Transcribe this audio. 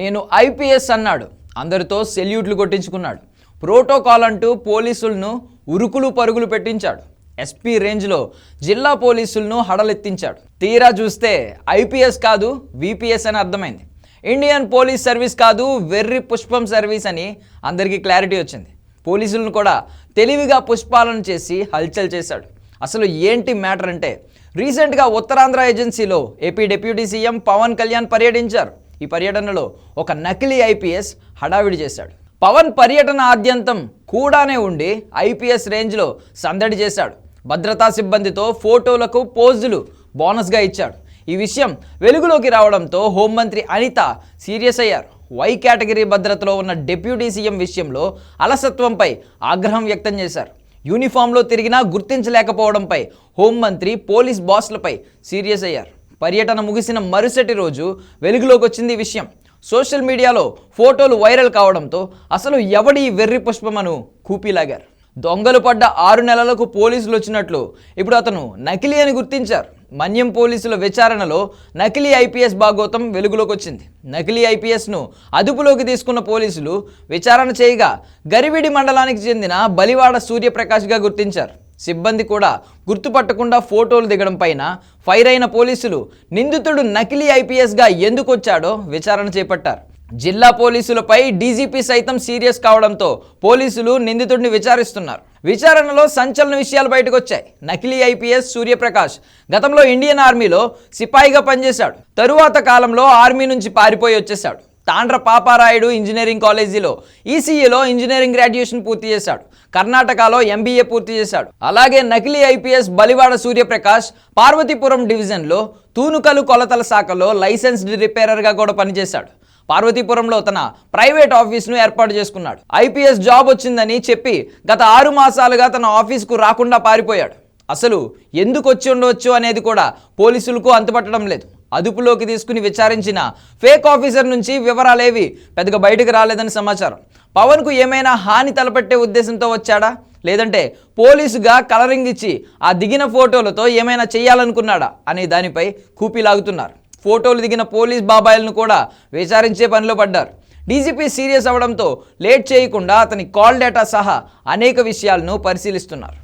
నేను ఐపీఎస్ అన్నాడు. అందరితో సెల్యూట్లు కొట్టించుకున్నాడు. ప్రోటోకాల్ అంటూ పోలీసులను ఉరుకులు పరుగులు పెట్టించాడు. ఎస్పీ రేంజ్లో జిల్లా పోలీసులను హడలెత్తించాడు. తీరా చూస్తే ఐపీఎస్ కాదు విపిఎస్ అని అర్థమైంది. ఇండియన్ పోలీస్ సర్వీస్ కాదు వెర్రి పుష్పం సర్వీస్ అని అందరికీ క్లారిటీ వచ్చింది. పోలీసులను కూడా తెలివిగా పుష్పాలను చేసి హల్చల్ చేశాడు. అసలు ఏంటి మ్యాటర్ అంటే రీసెంట్గా ఉత్తరాంధ్ర ఏజెన్సీలో AP deputy CM Pawan Kalyan పర్యటించారు. ఈ పర్యటనలో ఒక నకిలీ ఐపీఎస్ హడావిడి చేశాడు. పవన్ పర్యటన ఆద్యంతం కూడానే ఉండి ఐపీఎస్ రేంజ్లో సందడి చేశాడు. భద్రతా సిబ్బందితో ఫోటోలకు పోజులు బోనస్గా ఇచ్చాడు. ఈ విషయం వెలుగులోకి రావడంతో హోంమంత్రి అనిత సీరియస్ అయ్యారు. వై కేటగిరీ భద్రతలో ఉన్న డిప్యూటీ సీఎం విషయంలో అలసత్వంపై ఆగ్రహం వ్యక్తం చేశారు. యూనిఫామ్లో తిరిగినా గుర్తించలేకపోవడంపై హోంమంత్రి పోలీస్ బాస్లపై సీరియస్ అయ్యారు. పర్యటన ముగిసిన మరుసటి రోజు వెలుగులోకి వచ్చింది ఈ విషయం. సోషల్ మీడియాలో ఫోటోలు వైరల్ కావడంతో అసలు ఎవడి ఈ వెర్రి పుష్పమను కూపీలాగారు? దొంగలు పడ్డ ఆరు నెలలకు పోలీసులు వచ్చినట్లు ఇప్పుడు అతను నకిలీ అని గుర్తించారు. మన్యం పోలీసుల విచారణలో నకిలీ ఐపీఎస్ భాగోతం వెలుగులోకి వచ్చింది నకిలీ ఐపీఎస్ను అదుపులోకి తీసుకున్న పోలీసులు విచారణ చేయగా గరివిడి మండలానికి చెందిన బలివాడ సూర్యప్రకాష్గా గుర్తించారు. సిబ్బంది కూడా గుర్తుపట్టకుండా ఫోటోలు దిగడం పైన ఫైర్ అయిన పోలీసులు నిందితుడు నకిలీ ఐపీఎస్గా ఎందుకు వచ్చాడో విచారణ చేపట్టారు. జిల్లా పోలీసులపై డీజీపీ సైతం సీరియస్ కావడంతో పోలీసులు నిందితుడిని విచారిస్తున్నారు. విచారణలో సంచలన విషయాలు బయటకు వచ్చాయి నకిలీ ఐపీఎస్ సూర్యప్రకాష్ గతంలో ఇండియన్ ఆర్మీలో సిపాయిగా పనిచేశాడు. తరువాత కాలంలో ఆర్మీ నుంచి పారిపోయి వచ్చేశాడు. తాండ్ర పాపారాయుడు ఇంజనీరింగ్ కాలేజీలో ఈసీఈలో ఇంజనీరింగ్ గ్రాడ్యుయేషన్ పూర్తి చేశాడు. కర్ణాటకలో ఎంబీఏ పూర్తి చేశాడు. అలాగే నకిలీ ఐపీఎస్ బలివాడ సూర్యప్రకాష్ పార్వతీపురం డివిజన్లో తూనుకలు కొలతల శాఖలో లైసెన్స్డ్ రిపేరర్గా కూడా పనిచేశాడు. పార్వతీపురంలో తన ప్రైవేట్ ఆఫీస్ను ఏర్పాటు చేసుకున్నాడు. ఐపీఎస్ జాబ్ వచ్చిందని చెప్పి గత ఆరు మాసాలుగా తన ఆఫీస్కు రాకుండా పారిపోయాడు. అసలు ఎందుకు వచ్చి ఉండవచ్చు అనేది కూడా పోలీసులకు అంతుపట్టడం లేదు. అదుపులోకి తీసుకుని విచారించిన ఫేక్ ఆఫీసర్ నుంచి వివరాలేవి పెద్దగా బయటకు రాలేదని సమాచారం. పవన్కు ఏమైనా హాని తలపెట్టే ఉద్దేశంతో వచ్చాడా? లేదంటే పోలీసుగా కలరింగ్ ఇచ్చి ఆ దిగిన ఫోటోలతో ఏమైనా చేయాలనుకున్నాడా అనే దానిపై కూపీలాగుతున్నారు ఫోటోలు దిగిన పోలీస్ బాబాయిలను కూడా విచారించే పనిలో పడ్డారు. డీజీపీ సీరియస్ అవడంతో లేట్ చేయకుండా అతని కాల్ డేటా సహా అనేక విషయాలను పరిశీలిస్తున్నారు.